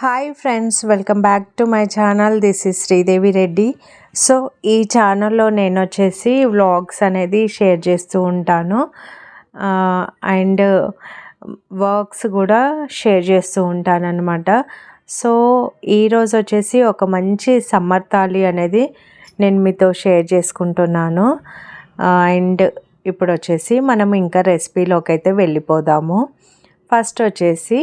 Hi friends welcome back to my channel this is Sridevi Reddy so ఈ ఛానల్లో నేను వచ్చేసి వ్లాగ్స్ అనేది షేర్ చేస్తూ ఉంటాను. అండ్ వర్క్స్ uh, కూడా షేర్ చేస్తూ ఉంటాను అనమాట సో ఈరోజు వచ్చేసి ఒక మంచి సమ్మర్ తాళి అనేది నేను మీతో షేర్ చేసుకుంటున్నాను. అండ్ ఇప్పుడు వచ్చేసి మనం ఇంకా రెసిపీలోకి అయితే వెళ్ళిపోదాము. ఫస్ట్ వచ్చేసి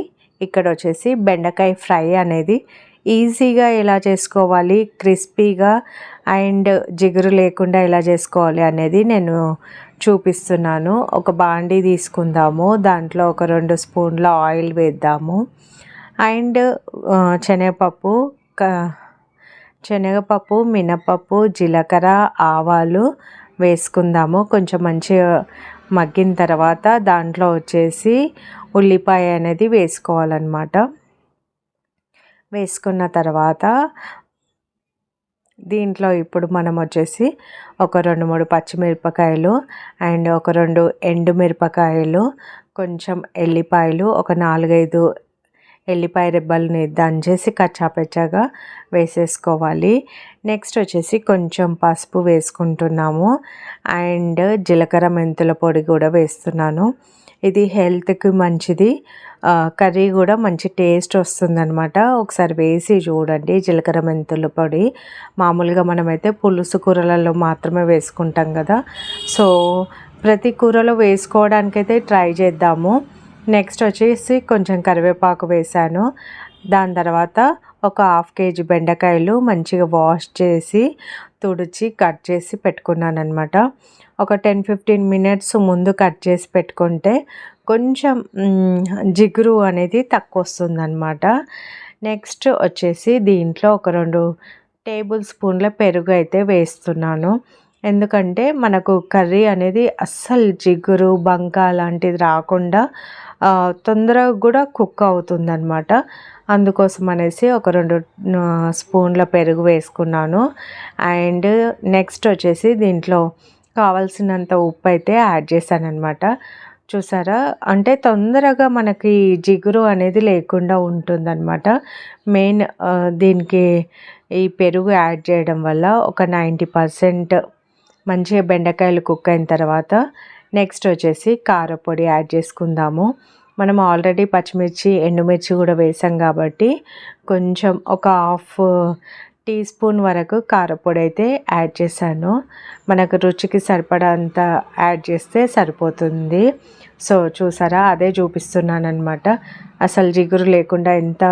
ఇక్కడ వచ్చేసి బెండకాయ ఫ్రై అనేది ఈజీగా ఎలా చేసుకోవాలి క్రిస్పీగా అండ్ జిగురు లేకుండా ఎలా చేసుకోవాలి అనేది నేను చూపిస్తున్నాను. ఒక బాండీ తీసుకుందాము దాంట్లో ఒక రెండు స్పూన్ల ఆయిల్ వేద్దాము. అండ్ శనగపప్పు శనగపప్పు మినపప్పు జీలకర్ర ఆవాలు వేసుకుందాము. కొంచెం మంచిగా మగ్గిన తర్వాత దాంట్లో వచ్చేసి ఉల్లిపాయ అనేది వేసుకోవాలన్నమాట. వేసుకున్న తర్వాత దీంట్లో ఇప్పుడు మనం వచ్చేసి ఒక రెండు మూడు పచ్చిమిరపకాయలు అండ్ ఒక రెండు ఎండు మిరపకాయలు కొంచెం ఎల్లిపాయలు ఒక నాలుగైదు ఎల్లిపాయ రెబ్బల్ని దంచేసి కచ్చాపెచ్చాగా వేసేసుకోవాలి. నెక్స్ట్ వచ్చేసి కొంచెం పసుపు వేసుకుంటున్నాము అండ్ జీలకర్ర మెంతుల పొడి కూడా వేస్తున్నాను. ఇది హెల్త్కి మంచిది. కర్రీ కూడా మంచి టేస్ట్ వస్తుందనమాట ఒకసారి వేసి చూడండి జీలకర్ర మెంతుల పొడి. మామూలుగా మనమైతే పులుసు కూరలలో మాత్రమే వేసుకుంటాం కదా. సో ప్రతి కూరలో వేసుకోవడానికైతే ట్రై చేద్దాము. నెక్స్ట్ వచ్చేసి కొంచెం కరివేపాకు వేసాను. దాని తర్వాత ఒక హాఫ్ కేజీ బెండకాయలు మంచిగా వాష్ చేసి తుడిచి కట్ చేసి పెట్టుకున్నాను అనమాట ఒక టెన్ ఫిఫ్టీన్ మినిట్స్ ముందు కట్ చేసి పెట్టుకుంటే కొంచెం జిగురు అనేది తక్కువ వస్తుందన్నమాట నెక్స్ట్ వచ్చేసి దీంట్లో ఒక రెండు టేబుల్ స్పూన్ల పెరుగు అయితే వేస్తున్నాను. ఎందుకంటే మనకు కర్రీ అనేది అస్సలు జిగురు బంక లాంటిది రాకుండా తొందరగా కూడా కుక్ అవుతుందన్నమాట. అందుకోసం అనేసి ఒక రెండు స్పూన్ల పెరుగు వేసుకున్నాను. అండ్ నెక్స్ట్ వచ్చేసి దీంట్లో కావాల్సినంత ఉప్పు అయితే యాడ్ చేశాను చూసారా? అంటే తొందరగా మనకి జిగురు అనేది లేకుండా ఉంటుందన్నమాట. మెయిన్ దీనికి ఈ పెరుగు యాడ్ చేయడం వల్ల ఒక నైంటీ పర్సెంట్ మంచిగా బెండకాయలు కుక్ అయిన తర్వాత నెక్స్ట్ వచ్చేసి కారపొడి యాడ్ చేసుకుందాము. మనం ఆల్రెడీ పచ్చిమిర్చి ఎండుమిర్చి కూడా వేసాం కాబట్టి కొంచెం ఒక హాఫ్ టీ స్పూన్ వరకు కారపొడి అయితే యాడ్ చేశాను. మనకు రుచికి సరిపడంత యాడ్ చేస్తే సరిపోతుంది. సో చూసారా? అదే చూపిస్తున్నాను అనమాట అసలు జిగురు లేకుండా ఎంత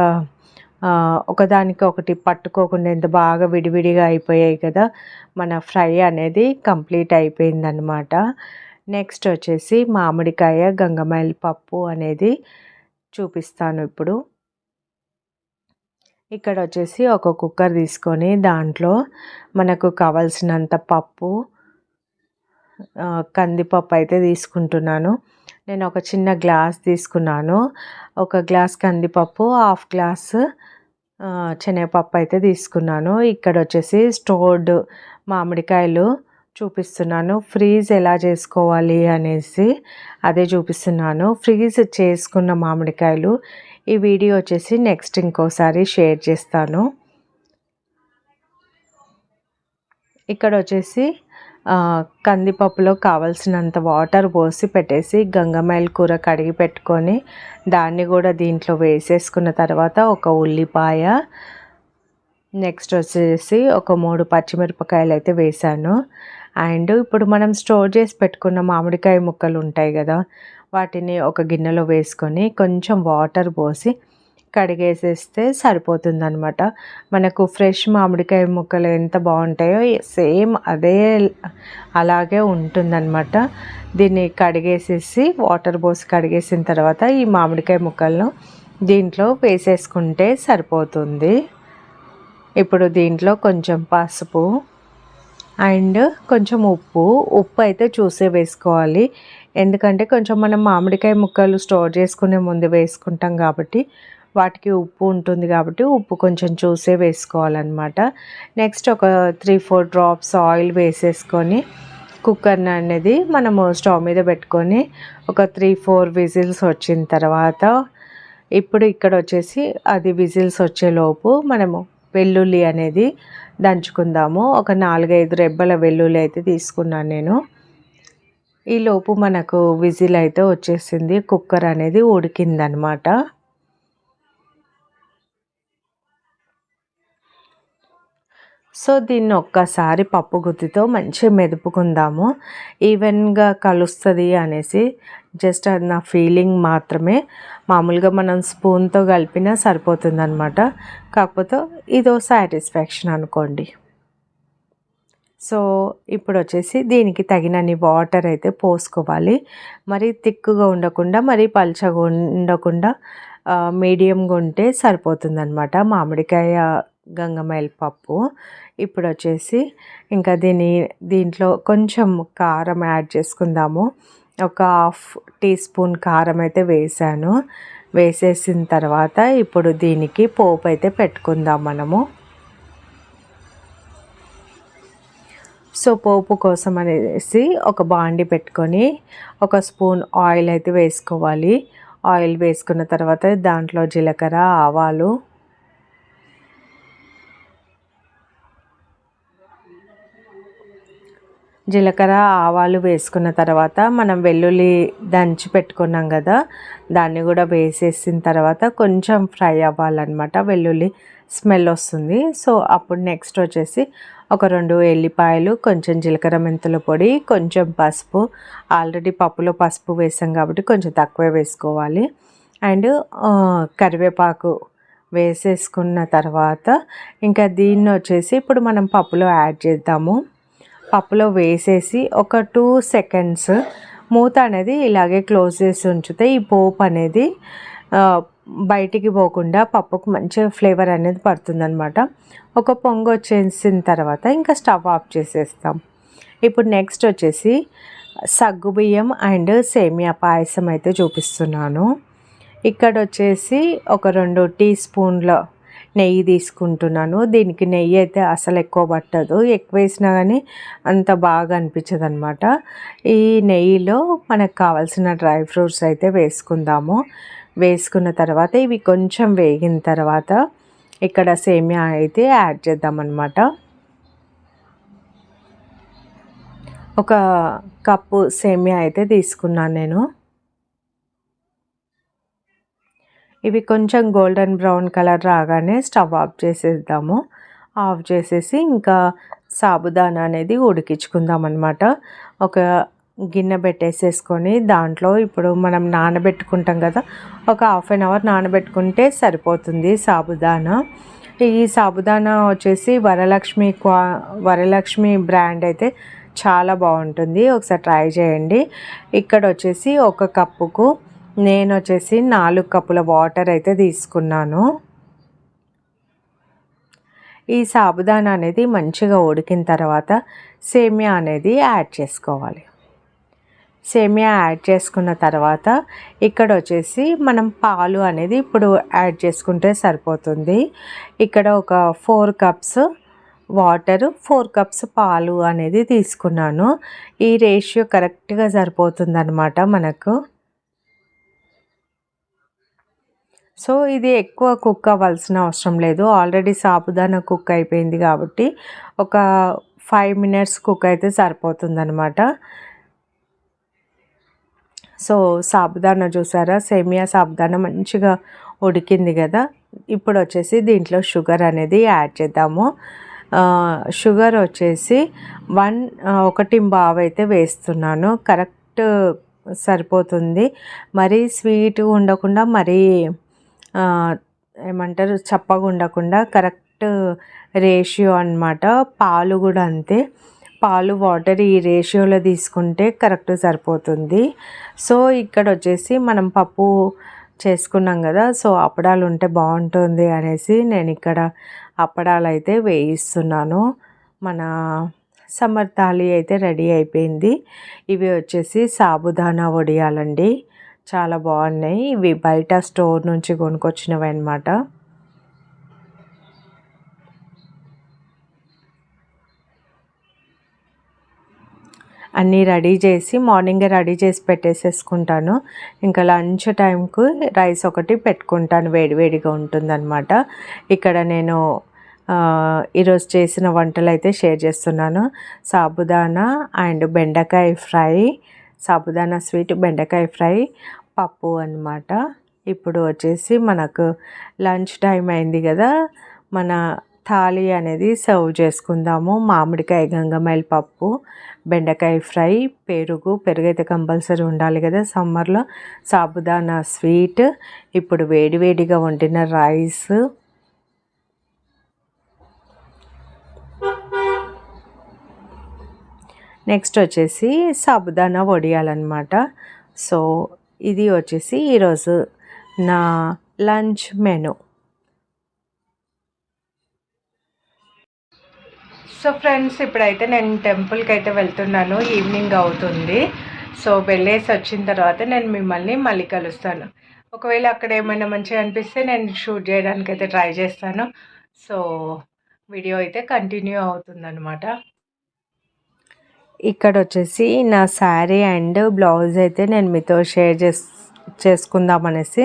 ఒకదానికి ఒకటి పట్టుకోకుండా ఎంత బాగా విడివిడిగా అయిపోయాయి కదా? మన ఫ్రై అనేది కంప్లీట్ అయిపోయిందనమాట నెక్స్ట్ వచ్చేసి మామిడికాయ గంగమైల్ పప్పు అనేది చూపిస్తాను ఇప్పుడు. ఇక్కడ వచ్చేసి ఒక కుక్కర్ తీసుకొని దాంట్లో మనకు కావాల్సినంత పప్పు కందిపప్పు అయితే తీసుకుంటున్నాను. నేను ఒక చిన్న గ్లాస్ తీసుకున్నాను. ఒక గ్లాస్ కందిపప్పు హాఫ్ గ్లాస్ శనగపప్పు అయితే తీసుకున్నాను. ఇక్కడ వచ్చేసి స్టోర్డ్ మామిడికాయలు చూపిస్తున్నాను. ఫ్రీజ్ ఎలా చేసుకోవాలి అనేసి అదే చూపిస్తున్నాను. ఫ్రీజ్ చేసుకున్న మామిడికాయలు ఈ వీడియో వచ్చేసి నెక్స్ట్ ఇంకోసారి షేర్ చేస్తాను. ఇక్కడ వచ్చేసి కందిపప్పులో కావలసినంత వాటర్ పోసి పెట్టేసి గంగమైల్ కూర కడిగి పెట్టుకొని దాన్ని కూడా దీంట్లో వేసేసుకున్న తర్వాత ఒక ఉల్లిపాయ నెక్స్ట్ వచ్చేసి ఒక మూడు పచ్చిమిరపకాయలు అయితే వేసాను అండ్ ఇప్పుడు మనం స్టోర్ చేసి పెట్టుకున్న మామిడికాయ ముక్కలు ఉంటాయి కదా వాటిని ఒక గిన్నెలో వేసుకొని కొంచెం వాటర్ పోసి కడిగేసేస్తే సరిపోతుందనమాట మనకు ఫ్రెష్ మామిడికాయ ముక్కలు ఎంత బాగుంటాయో సేమ్ అదే అలాగే ఉంటుందన్నమాట. దీన్ని కడిగేసేసి వాటర్ పోసి కడిగేసిన తర్వాత ఈ మామిడికాయ ముక్కలను దీంట్లో వేసేసుకుంటే సరిపోతుంది. ఇప్పుడు దీంట్లో కొంచెం పసుపు అండ్ కొంచెం ఉప్పు. ఉప్పు అయితే చూసే వేసుకోవాలి. ఎందుకంటే కొంచెం మనం మామిడికాయ ముక్కలు స్టోర్ చేసుకునే ముందు వేసుకుంటాం కాబట్టి వాటికి ఉప్పు ఉంటుంది కాబట్టి ఉప్పు కొంచెం చూసే వేసుకోవాలన్నమాట. నెక్స్ట్ ఒక త్రీ ఫోర్ డ్రాప్స్ ఆయిల్ వేసేసుకొని కుక్కర్ని అనేది మనము స్టవ్ మీద పెట్టుకొని ఒక త్రీ ఫోర్ విజిల్స్ వచ్చిన తర్వాత ఇప్పుడు ఇక్కడ వచ్చేసి అది విజిల్స్ వచ్చేలోపు మనము వెల్లుల్లి అనేది దంచుకుందాము. ఒక నాలుగైదు రెబ్బల వెల్లుల్లి అయితే తీసుకున్నాను నేను. ఈలోపు మనకు విజిల్ అయితే వచ్చేసింది. కుక్కర్ అనేది ఉడికిందనమాట. సో దీన్ని ఒక్కసారి పప్పు గుత్తితో మంచిగా మెదుపుకుందాము. ఈవెన్గా కలుస్తుంది అనేసి జస్ట్ అది నా ఫీలింగ్ మాత్రమే. మామూలుగా మనం స్పూన్తో కలిపినా సరిపోతుంది అనమాట కాకపోతే ఇదో సాటిస్ఫాక్షన్ అనుకోండి. సో ఇప్పుడు వచ్చేసి దీనికి తగినన్ని వాటర్ అయితే పోసుకోవాలి. మరి థిక్గా ఉండకుండా మరి పల్చగా ఉండకుండా మీడియంగా ఉంటే సరిపోతుందన్నమాట. మామిడికాయ గంగమైల పప్పు. ఇప్పుడు వచ్చేసి ఇంకా దీని దీంట్లో కొంచెం కారం యాడ్ చేసుకుందాము. ఒక హాఫ్ టీ స్పూన్ కారం అయితే వేసాను. వేసేసిన తర్వాత ఇప్పుడు దీనికి పోపు అయితే పెట్టుకుందాం మనము. సో పోపు కోసం అనేసి ఒక బాండి పెట్టుకొని ఒక స్పూన్ ఆయిల్ అయితే వేసుకోవాలి. ఆయిల్ వేసుకున్న తర్వాత దాంట్లో జీలకర్ర ఆవాలు జీలకర్ర ఆవాలు వేసుకున్న తర్వాత మనం వెల్లుల్లి దంచి పెట్టుకున్నాం కదా దాన్ని కూడా వేసేసిన తర్వాత కొంచెం ఫ్రై అవ్వాలన్నమాట. వెల్లుల్లి స్మెల్ వస్తుంది. సో అప్పుడు నెక్స్ట్ వచ్చేసి ఒక రెండు ఎల్లిపాయలు కొంచెం జీలకర్ర మెంతుల పొడి కొంచెం పసుపు. ఆల్రెడీ పప్పులో పసుపు వేసాం కాబట్టి కొంచెం తక్కువే వేసుకోవాలి. అండ్ కరివేపాకు వేసేసుకున్న తర్వాత ఇంకా దీన్ని వచ్చేసి ఇప్పుడు మనం పప్పులో యాడ్ చేద్దాము. పప్పులో వేసేసి ఒక టూ సెకండ్స్ మూత అనేది ఇలాగే క్లోజ్ చేసి ఉంచితే ఈ పోపు అనేది బయటికి పోకుండా పప్పుకు మంచిగా ఫ్లేవర్ అనేది పడుతుందనమాట ఒక పొంగు వచ్చేసిన తర్వాత ఇంకా స్టవ్ ఆఫ్ చేసేస్తాం. ఇప్పుడు నెక్స్ట్ వచ్చేసి సగ్గుబియ్యం అండ్ సేమియా పాయసం అయితే చూపిస్తున్నాను. ఇక్కడ వచ్చేసి ఒక రెండు టీ స్పూన్ల నెయ్యి తీసుకుంటున్నాను. దీనికి నెయ్యి అయితే అసలు ఎక్కువ పట్టదు. ఎక్కువ వేసినా కానీ అంత బాగా అనిపించదు అనమాట ఈ నెయ్యిలో మనకు కావాల్సిన డ్రై ఫ్రూట్స్ అయితే వేసుకుందాము. వేసుకున్న తర్వాత ఇవి కొంచెం వేగిన తర్వాత ఇక్కడ సేమియా అయితే యాడ్ చేద్దామన్నమాట. ఒక కప్పు సేమియా అయితే తీసుకున్నాను నేను. ఇవి కొంచెం గోల్డెన్ బ్రౌన్ కలర్ రాగానే స్టవ్ ఆఫ్ చేసేద్దాము. ఆఫ్ చేసేసి ఇంకా సాబుదానా అనేది ఉడికించుకుందాం అనమాట ఒక గిన్నె పెట్టేసేసుకొని దాంట్లో ఇప్పుడు మనం నానబెట్టుకుంటాం కదా ఒక హాఫ్ అన్ అవర్ నానబెట్టుకుంటే సరిపోతుంది సాబుదానా. ఈ సాబుదానా వచ్చేసి వరలక్ష్మి క్వా వరలక్ష్మి బ్రాండ్ అయితే చాలా బాగుంటుంది. ఒకసారి ట్రై చేయండి. ఇక్కడ వచ్చేసి ఒక కప్పుకు నేను వచ్చేసి నాలుగు కప్పుల వాటర్ అయితే తీసుకున్నాను. ఈ సాబుదానా అనేది మంచిగా ఉడికిన తర్వాత సేమియా అనేది యాడ్ చేసుకోవాలి. సేమియా యాడ్ చేసుకున్న తర్వాత ఇక్కడ వచ్చేసి మనం పాలు అనేది ఇప్పుడు యాడ్ చేసుకుంటే సరిపోతుంది. ఇక్కడ ఒక four cups water four cups పాలు అనేది తీసుకున్నాను. ఈ రేషియో కరెక్ట్గా సరిపోతుందన్నమాట మనకు. సో ఇది ఎక్కువ కుక్ అవ్వాల్సిన అవసరం లేదు. ఆల్రెడీ సాబుదానా కుక్ అయిపోయింది కాబట్టి ఒక ఫైవ్ మినిట్స్ కుక్ అయితే సరిపోతుందనమాట సో సాబుదానా చూసారా? సేమియా సాబుదానా మంచిగా ఉడికింది కదా. ఇప్పుడు వచ్చేసి దీంట్లో షుగర్ అనేది యాడ్ చేద్దాము. షుగర్ వచ్చేసి వన్ ఒకటి బావ్ అయితే వేస్తున్నాను. కరెక్ట్ సరిపోతుంది. మరీ స్వీట్ ఉండకుండా మరీ ఏమంటారు చప్పగా ఉండకుండా కరెక్ట్ రేషియో అనమాట పాలు కూడా అంతే. పాలు వాటర్ ఈ రేషియోలో తీసుకుంటే కరెక్ట్ సరిపోతుంది. సో ఇక్కడ వచ్చేసి మనం పప్పు చేసుకున్నాం కదా సో అప్పడాలు ఉంటే బాగుంటుంది అనేసి నేను ఇక్కడ అప్పడాలు అయితే వేయిస్తున్నాను. మన సమ్మర్ తాళి అయితే రెడీ అయిపోయింది. ఇవి వచ్చేసి సాబుదానా వడియాలండి. చాలా బాగున్నాయి. ఇవి బయట స్టోర్ నుంచి కొనుక్కొచ్చినవి అనమాట అన్నీ రెడీ చేసి మార్నింగే రెడీ చేసి పెట్టేసేసుకుంటాను. ఇంకా లంచ్ టైంకు రైస్ ఒకటి పెట్టుకుంటాను. వేడివేడిగా ఉంటుందన్నమాట. ఇక్కడ నేను ఈరోజు చేసిన వంటలు అయితే షేర్ చేస్తున్నాను. సాబుదానా అండ్ బెండకాయ ఫ్రై సాబుదానా స్వీట్ బెండకాయ ఫ్రై పప్పు అనమాట ఇప్పుడు వచ్చేసి మనకు లంచ్ టైం అయింది కదా. మన థాలి అనేది సర్వ్ చేసుకుందాము. మామిడికాయ గంగమైల పప్పు బెండకాయ ఫ్రై పెరుగు పెరుగు అయితే కంపల్సరీ ఉండాలి కదా సమ్మర్లో. సాబుదానా స్వీట్ ఇప్పుడు వేడివేడిగా వండిన రైస్. నెక్స్ట్ వచ్చేసి సాబుదానా వడియాలన్నమాట. సో ఇది వచ్చేసి ఈరోజు నా లంచ్ మెను. సో ఫ్రెండ్స్ ఇప్పుడైతే నేను టెంపుల్కి అయితే వెళ్తున్నాను. ఈవినింగ్ అవుతుంది. సో వెళ్ళేసి వచ్చిన తర్వాత నేను మిమ్మల్ని మళ్ళీ కలుస్తాను. ఒకవేళ అక్కడ ఏమైనా మంచిగా అనిపిస్తే నేను షూట్ చేయడానికి అయితే ట్రై చేస్తాను. సో వీడియో అయితే కంటిన్యూ అవుతుందనమాట ఇక్కడ వచ్చేసి నా శారీ అండ్ బ్లౌజ్ అయితే నేను మీతో షేర్ చేస్ చేసుకుందాం అనేసి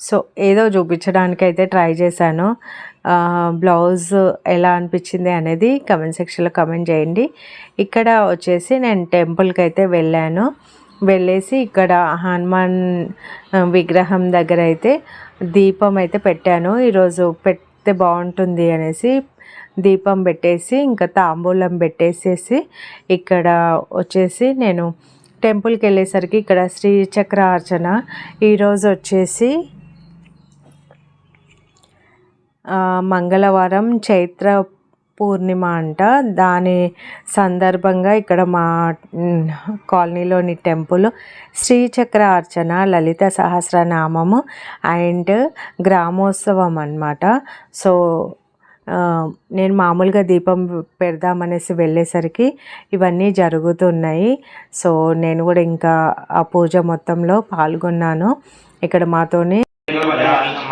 సో ఏదో చూపించడానికి అయితే ట్రై చేశాను. బ్లౌజ్ ఎలా అనిపించింది అనేది కమెంట్ సెక్షన్లో కమెంట్ చేయండి. ఇక్కడ వచ్చేసి నేను టెంపుల్కి అయితే వెళ్ళాను. వెళ్ళేసి ఇక్కడ హనుమాన్ విగ్రహం దగ్గర అయితే దీపం అయితే పెట్టాను. ఈరోజు పెడితే బాగుంటుంది అనేసి దీపం పెట్టేసి ఇంకా తాంబూలం పెట్టేసేసి ఇక్కడ వచ్చేసి నేను టెంపుల్కి వెళ్ళేసరికి ఇక్కడ శ్రీచక్ర అర్చన. ఈరోజు వచ్చేసి మంగళవారం చైత్ర పూర్ణిమ అంట. దాని సందర్భంగా ఇక్కడ మా కాలనీలోని temple Sri Chakra Archana Lalitha సహస్రనామము and గ్రామోత్సవం అన్నమాట. సో నేను మామూలుగా దీపం పెడదామనేసి వెళ్ళేసరికి ఇవన్నీ జరుగుతున్నాయి. సో నేను కూడా ఇంకా ఆ పూజ మొత్తంలో పాల్గొన్నాను. ఇక్కడ మాతోని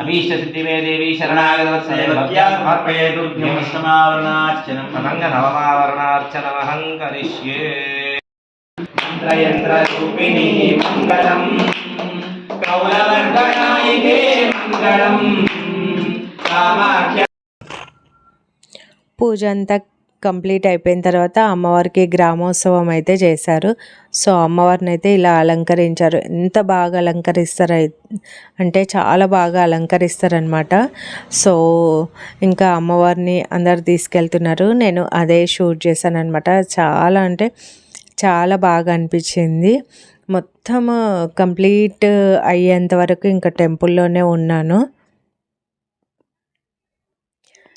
అభీష్ట సిద్ధి మే దేవి శరణాగతవత్సలేభ్యం సమావరణార్చనం తదంగ నవమావరణార్చనమహం కరిష్యే మంత్రయంత్రరూపిణి మంగళం. కౌలవర్ధనాయికే మంగళం. కామాఖ్య పూజ అంతా కంప్లీట్ అయిపోయిన తర్వాత అమ్మవారికి గ్రామోత్సవం అయితే చేశారు. సో అమ్మవారిని అయితే ఇలా అలంకరించారు. ఎంత బాగా అలంకరిస్తారు అంటే చాలా బాగా అలంకరిస్తారనమాట సో ఇంకా అమ్మవారిని అందరు తీసుకెళ్తున్నారు. నేను అదే షూట్ చేశాను అనమాట చాలా అంటే చాలా బాగా అనిపించింది. మొత్తం కంప్లీట్ అయ్యేంత వరకు ఇంకా టెంపుల్లోనే ఉన్నాను.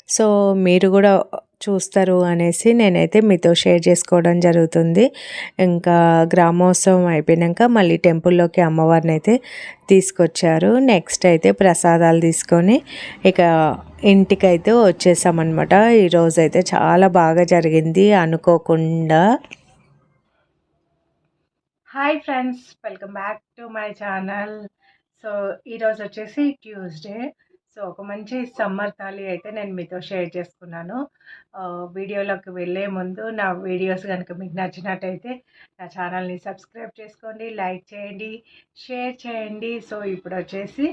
సో మీరు కూడా చూస్తారు అనేసి నేనైతే మీతో షేర్ చేసుకోవడం జరుగుతుంది. ఇంకా గ్రామోత్సవం అయిపోయాక మళ్ళీ టెంపుల్లోకి అమ్మవారిని అయితే తీసుకొచ్చారు. నెక్స్ట్ అయితే ప్రసాదాలు తీసుకొని ఇక ఇంటికైతే వచ్చేసామన్నమాట. ఈరోజు అయితే చాలా బాగా జరిగింది అనుకోకుండా. Hi friends welcome back to my channel so ఈరోజు వచ్చేసి ట్యూస్డే సో ఒక మంచి సమ్మర్ థాలీ అయితే నేను మీతో షేర్ చేసుకున్నాను. వీడియోలోకి వెళ్ళే ముందు నా వీడియోస్ కనుక మీకు నచ్చినట్టయితే నా ఛానల్ని సబ్స్క్రైబ్ చేసుకోండి లైక్ చేయండి షేర్ చేయండి. సో ఇప్పుడు వచ్చేసి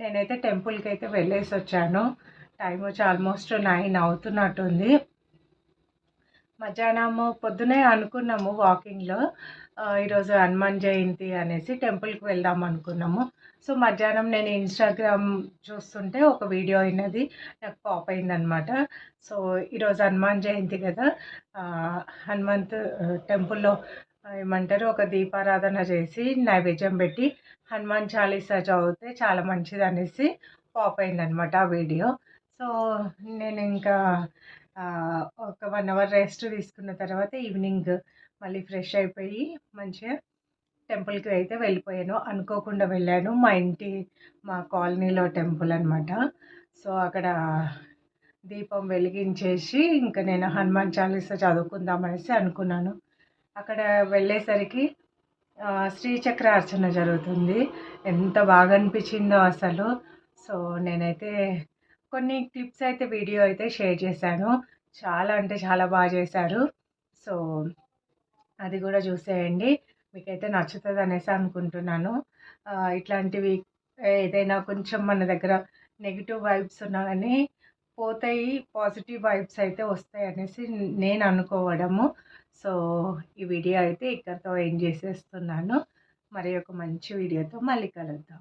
నేనైతే టెంపుల్కి అయితే వెళ్ళేసి వచ్చాను టైం వచ్చి ఆల్మోస్ట్ నైన్ అవుతున్నట్టుంది. మధ్యాహ్నము పొద్దునే అనుకున్నాము వాకింగ్లో. ఈరోజు హనుమాన్ జయంతి అనేసి టెంపుల్కి వెళ్దాం అనుకున్నాము. సో మధ్యాహ్నం నేను ఇన్స్టాగ్రామ్ చూస్తుంటే ఒక వీడియో అయినది నాకు పాప్ అయిందనమాట. సో ఈరోజు హనుమాన్ జయంతి కదా. హనుమంత్ టెంపుల్లో ఏమంటారు ఒక దీపారాధన చేసి నైవేద్యం పెట్టి హనుమాన్ చాలీసా చదివితే చాలా మంచిది అనేసి పాప్ అయిందనమాట ఆ వీడియో. సో నేను ఇంకా ఒక వన్ అవర్ రెస్ట్ తీసుకున్న తర్వాత ఈవినింగ్ మళ్ళీ ఫ్రెష్ అయిపోయి మంచిగా టెంపుల్కి అయితే వెళ్ళిపోయాను. అనుకోకుండా వెళ్ళాను. మా ఇంటి మా కాలనీలో టెంపుల్ అనమాట సో అక్కడ దీపం వెలిగించేసి ఇంకా నేను హనుమాన్ చాలీసా చదువుకుందామనేసి అనుకున్నాను. అక్కడ వెళ్ళేసరికి శ్రీచక్ర అర్చన జరుగుతుంది. ఎంత బాగా అనిపించిందో అసలు. సో నేనైతే కొన్ని క్లిప్స్ అయితే వీడియో అయితే షేర్ చేశాను. చాలా అంటే చాలా బాగా చేశారు. సో అది కూడా చూసేయండి. మీకైతే నచ్చుతుంది అనేసి అనుకుంటున్నాను ఇట్లాంటివి ఏదైనా కొంచెం మన దగ్గర నెగిటివ్ వైబ్స్ ఉన్నా కానీ పోతాయి పాజిటివ్ వైబ్స్ అయితే వస్తాయి అనేసి నేను అనుకోవడము. సో ఈ వీడియో అయితే ఇక్కడితో ఎండ్ చేసేస్తున్నాను. మరి ఒక మంచి వీడియోతో మళ్ళీ కలుద్దాం.